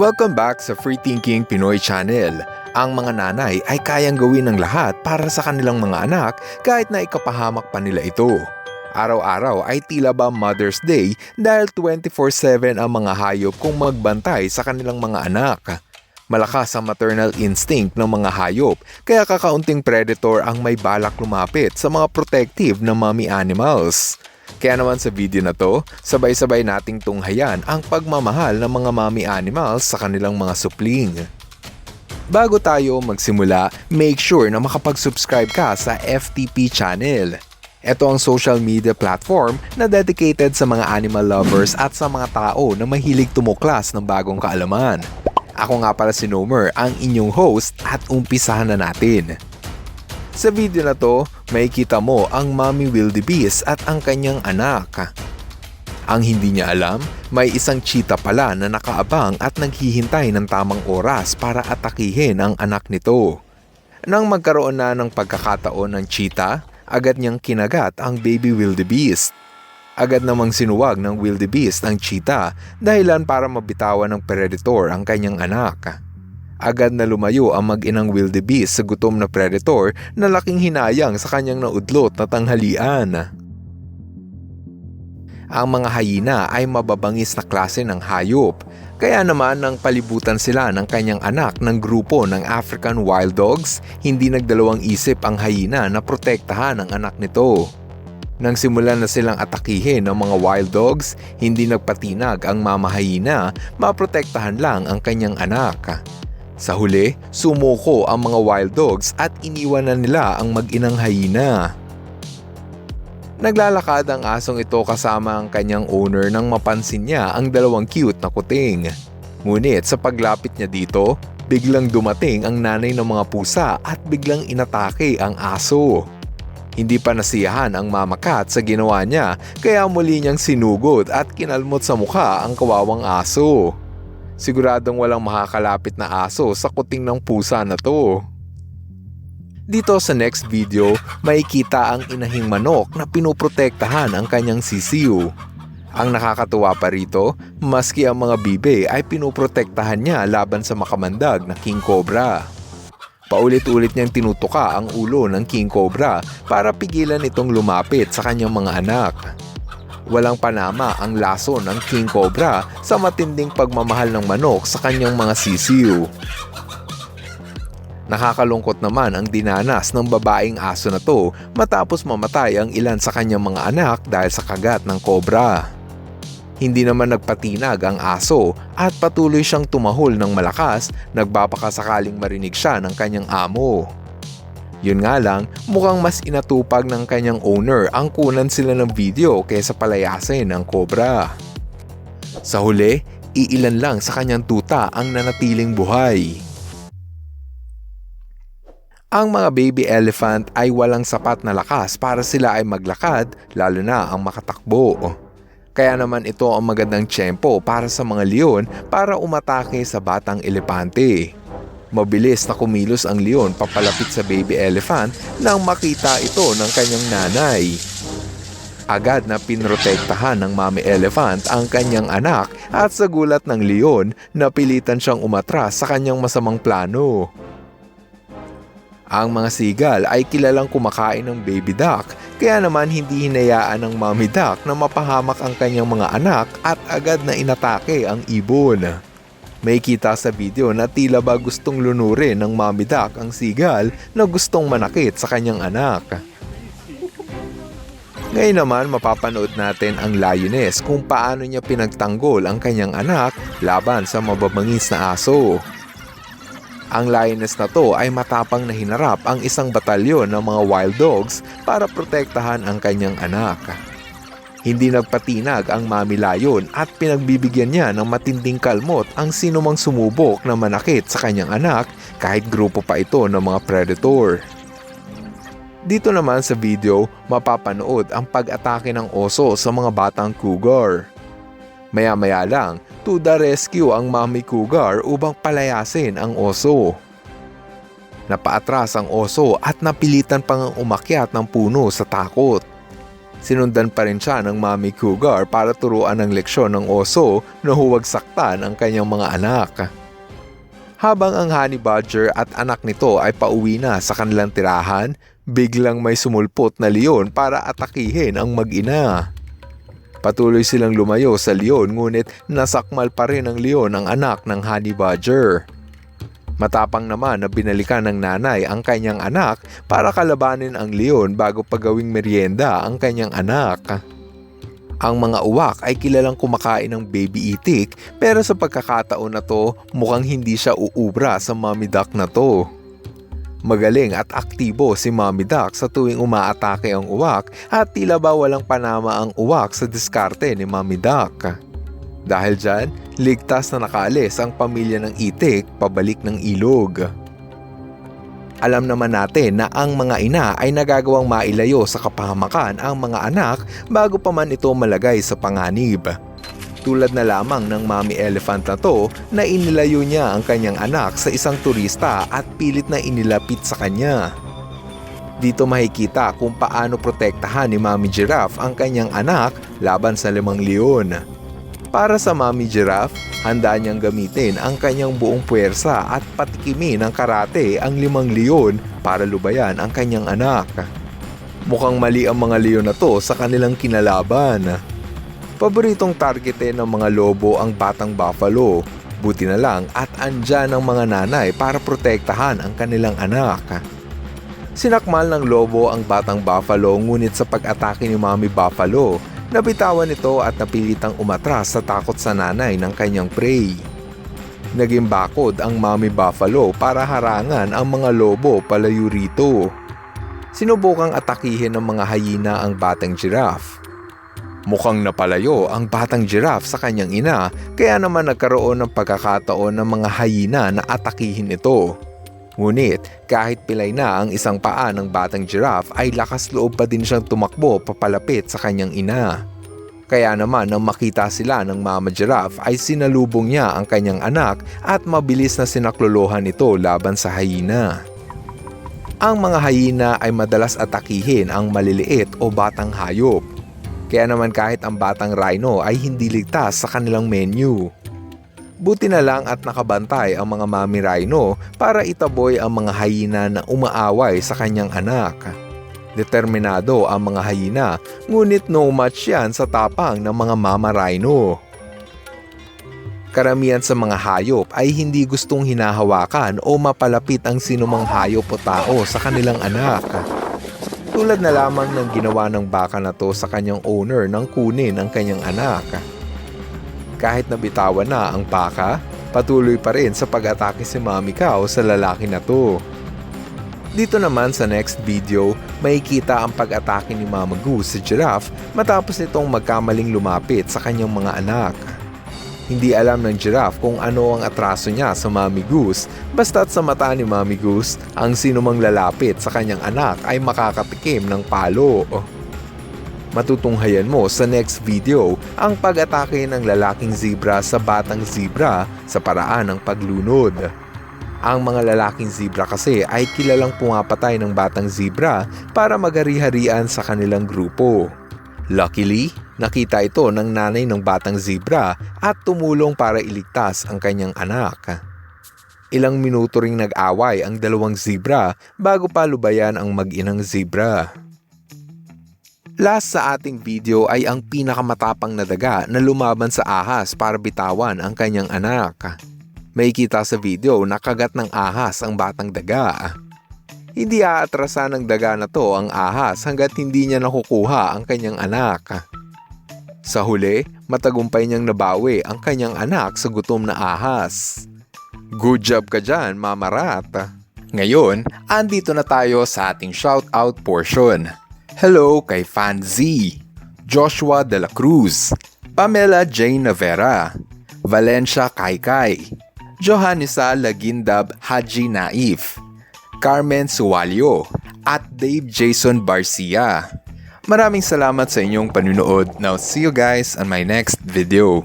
Welcome back sa Free Thinking Pinoy Channel. Ang mga nanay ay kayang gawin ng lahat para sa kanilang mga anak kahit na ikapahamak pa nila ito. Araw-araw ay tila ba Mother's Day dahil 24-7 ang mga hayop kung magbantay sa kanilang mga anak. Malakas ang maternal instinct ng mga hayop kaya kakaunting predator ang may balak lumapit sa mga protective na mommy animals. Kaya naman sa video na to, sabay-sabay nating tunghayan ang pagmamahal ng mga mommy animals sa kanilang mga supling. Bago tayo magsimula, make sure na makapag-subscribe ka sa FTP channel. Ito ang social media platform na dedicated sa mga animal lovers at sa mga tao na mahilig tumuklas ng bagong kaalaman. Ako nga pala si Nomer, ang inyong host at umpisahan na natin. Sa video na to, makikita mo ang mommy wildebeest at ang kanyang anak. Ang hindi niya alam, may isang cheetah pala na nakaabang at naghihintay ng tamang oras para atakihin ang anak nito. Nang magkaroon na ng pagkakataon ng cheetah, agad niyang kinagat ang baby wildebeest. Agad namang sinuwag ng wildebeest ang cheetah dahilan para mabitawan ng predator ang kanyang anak. Agad na lumayo ang mag-inang wildebeest sa gutom na predator na laking hinayang sa kanyang naudlot na tanghalian. Ang mga hayina ay mababangis na klase ng hayop, kaya naman nang palibutan sila ng kanyang anak ng grupo ng African Wild Dogs, hindi nagdalawang isip ang hayina na protektahan ang anak nito. Nang simulan na silang atakihin ng mga wild dogs, hindi nagpatinag ang mama hayina, maprotektahan lang ang kanyang anak. Sa huli, sumuko ang mga wild dogs at iniwan na nila ang mag-inang hayina. Naglalakad ang asong ito kasama ang kanyang owner nang mapansin niya ang dalawang cute na kuting. Ngunit sa paglapit niya dito, biglang dumating ang nanay ng mga pusa at biglang inatake ang aso. Hindi pa nasiyahan ang mama cat sa ginawa niya kaya muli niyang sinugod at kinalmot sa mukha ang kawawang aso. Siguradong walang makakalapit na aso sa kuting ng pusa na to. Dito sa next video, makikita ang inahing manok na pinoprotektahan ang kanyang sisiw. Ang nakakatuwa pa rito, maski ang mga bibe ay pinoprotektahan niya laban sa makamandag na king cobra. Paulit-ulit niyang tinutuka ang ulo ng king cobra para pigilan itong lumapit sa kanyang mga anak. Walang panama ang laso ng King Cobra sa matinding pagmamahal ng manok sa kanyang mga sisiw. Nakakalungkot naman ang dinanas ng babaeng aso na to matapos mamatay ang ilan sa kanyang mga anak dahil sa kagat ng kobra. Hindi naman nagpatinag ang aso at patuloy siyang tumahol ng malakas nagbabakasakaling marinig siya ng kanyang amo. Yun nga lang, mukhang mas inatupag ng kanyang owner ang kunan sila ng video kaysa palayasin ng cobra. Sa huli, iilan lang sa kanyang tuta ang nanatiling buhay. Ang mga baby elephant ay walang sapat na lakas para sila ay maglakad lalo na ang makatakbo. Kaya naman ito ang magandang tiyempo para sa mga leon para umatake sa batang elepante. Mabilis na kumilos ang leon papalapit sa baby elephant nang makita ito ng kanyang nanay. Agad na pinrotektahan ng mami elephant ang kanyang anak at sa gulat ng leon, napilitan siyang umatras sa kanyang masamang plano. Ang mga sigal ay kilalang kumakain ng baby duck kaya naman hindi hinayaan ng mommy duck na mapahamak ang kanyang mga anak at agad na inatake ang ibon. May kita sa video na tila ba gustong lunurin ng mommy duck ang sigal na gustong manakit sa kanyang anak. Ngayon naman mapapanood natin ang lioness kung paano niya pinagtanggol ang kanyang anak laban sa mababangis na aso. Ang lioness na to ay matapang na hinarap ang isang batalyon ng mga wild dogs para protektahan ang kanyang anak. Hindi nagpatinag ang mami lion at pinagbibigyan niya ng matinding kalmot ang sinumang sumubok na manakit sa kanyang anak kahit grupo pa ito ng mga predator. Dito naman sa video, mapapanood ang pag-atake ng oso sa mga batang cougar. Maya-maya lang, to the rescue ang mami cougar upang palayasin ang oso. Napaatras ang oso at napilitan pang umakyat ng puno sa takot. Sinundan pa rin siya ng Mami Cougar para turuan ng leksyon ng oso na huwag saktan ang kanyang mga anak. Habang ang Honey Badger at anak nito ay pauwi na sa kanilang tirahan, biglang may sumulpot na leon para atakihin ang mag-ina. Patuloy silang lumayo sa leon ngunit nasakmal pa rin ng leon ang anak ng Honey Badger. Matapang naman na binalikan ng nanay ang kanyang anak para kalabanin ang leon bago pagawing merienda ang kanyang anak. Ang mga uwak ay kilalang kumakain ng baby itik pero sa pagkakataon na to mukhang hindi siya uubra sa mommy duck na to. Magaling at aktibo si mommy duck sa tuwing umaatake ang uwak at tila ba walang panama ang uwak sa diskarte ni mommy duck. Dahil dyan, ligtas na nakaalis ang pamilya ng itik pabalik ng ilog. Alam naman natin na ang mga ina ay nagagawang mailayo sa kapahamakan ang mga anak bago pa man ito malagay sa panganib. Tulad na lamang ng mami elephant na to na inilayo niya ang kanyang anak sa isang turista at pilit na inilapit sa kanya. Dito makikita kung paano protektahan ni Mami Giraffe ang kanyang anak laban sa limang leon. Para sa Mami Giraffe, handa niyang gamitin ang kanyang buong puwersa at patikimin ng karate ang limang leon para lubayan ang kanyang anak. Mukhang mali ang mga leon na to sa kanilang kinalaban. Paboritong targetin ng mga lobo ang batang buffalo. Buti na lang at andyan ang mga nanay para protektahan ang kanilang anak. Sinakmal ng lobo ang batang buffalo ngunit sa pag-atake ni Mami Buffalo, nabitawan ito at napilitang umatras sa takot sa nanay ng kanyang prey. Naging bakod ang Mami Buffalo para harangan ang mga lobo palayo rito. Sinubukang atakihin ng mga hayina ang batang giraffe. Mukhang napalayo ang batang giraffe sa kanyang ina kaya naman nagkaroon ng pagkakataon ng mga hayina na atakihin ito. Ngunit kahit pilay na ang isang paa ng batang giraffe ay lakas loob pa din siyang tumakbo papalapit sa kanyang ina. Kaya naman nang makita sila ng mama giraffe ay sinalubong niya ang kanyang anak at mabilis na sinaklolohan ito laban sa hayina. Ang mga hayina ay madalas atakihin ang maliliit o batang hayop. Kaya naman kahit ang batang rhino ay hindi ligtas sa kanilang menu. Buti na lang at nakabantay ang mga mami rhino para itaboy ang mga hayina na umaaway sa kanyang anak. Determinado ang mga hayina, ngunit no match yan sa tapang ng mga mama rhino. Karamihan sa mga hayop ay hindi gustong hinahawakan o mapalapit ang sinumang hayop o tao sa kanilang anak. Tulad na lamang ng ginawa ng baka na to sa kanyang owner nang kunin ang kanyang anak. Kahit nabitawan na ang baka, patuloy pa rin sa pag-atake si Mami Cow sa lalaki na to. Dito naman sa next video, makikita ang pag-atake ni Mama Goose sa giraffe matapos nitong magkamaling lumapit sa kanyang mga anak. Hindi alam ng giraffe kung ano ang atraso niya sa Mami Goose basta't sa mata ni Mami Goose, ang sinumang lalapit sa kanyang anak ay makakatikim ng palo. Matutunghayan mo sa next video ang pag-atake ng lalaking zebra sa batang zebra sa paraan ng paglunod. Ang mga lalaking zebra kasi ay kilalang pumapatay ng batang zebra para magari-harian sa kanilang grupo. Luckily, nakita ito ng nanay ng batang zebra at tumulong para iligtas ang kanyang anak. Ilang minuto ring nag-away ang dalawang zebra bago pa lubayan ang mag-inang zebra. Last sa ating video ay ang pinakamatapang na daga na lumaban sa ahas para bitawan ang kanyang anak. May kita sa video na kagat ng ahas ang batang daga. Hindi aatrasan ng daga na to ang ahas hanggat hindi niya nakukuha ang kanyang anak. Sa huli, matagumpay niyang nabawi ang kanyang anak sa gutom na ahas. Good job ka dyan, Mama Rat. Ngayon, andito na tayo sa ating shoutout portion. Hello kay Fan Z, Joshua De La Cruz, Pamela Jane Navera, Valencia Kaikai, Johannisa Lagindab Haji Naif, Carmen Suwalyo, at Dave Jason Barcia. Maraming salamat sa inyong panunood. Now see you guys on my next video.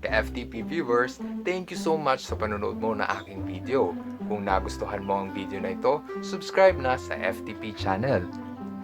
Ka-FTP viewers, thank you so much sa panonood mo na aking video. Kung nagustuhan mo ang video na ito, subscribe na sa FTP channel.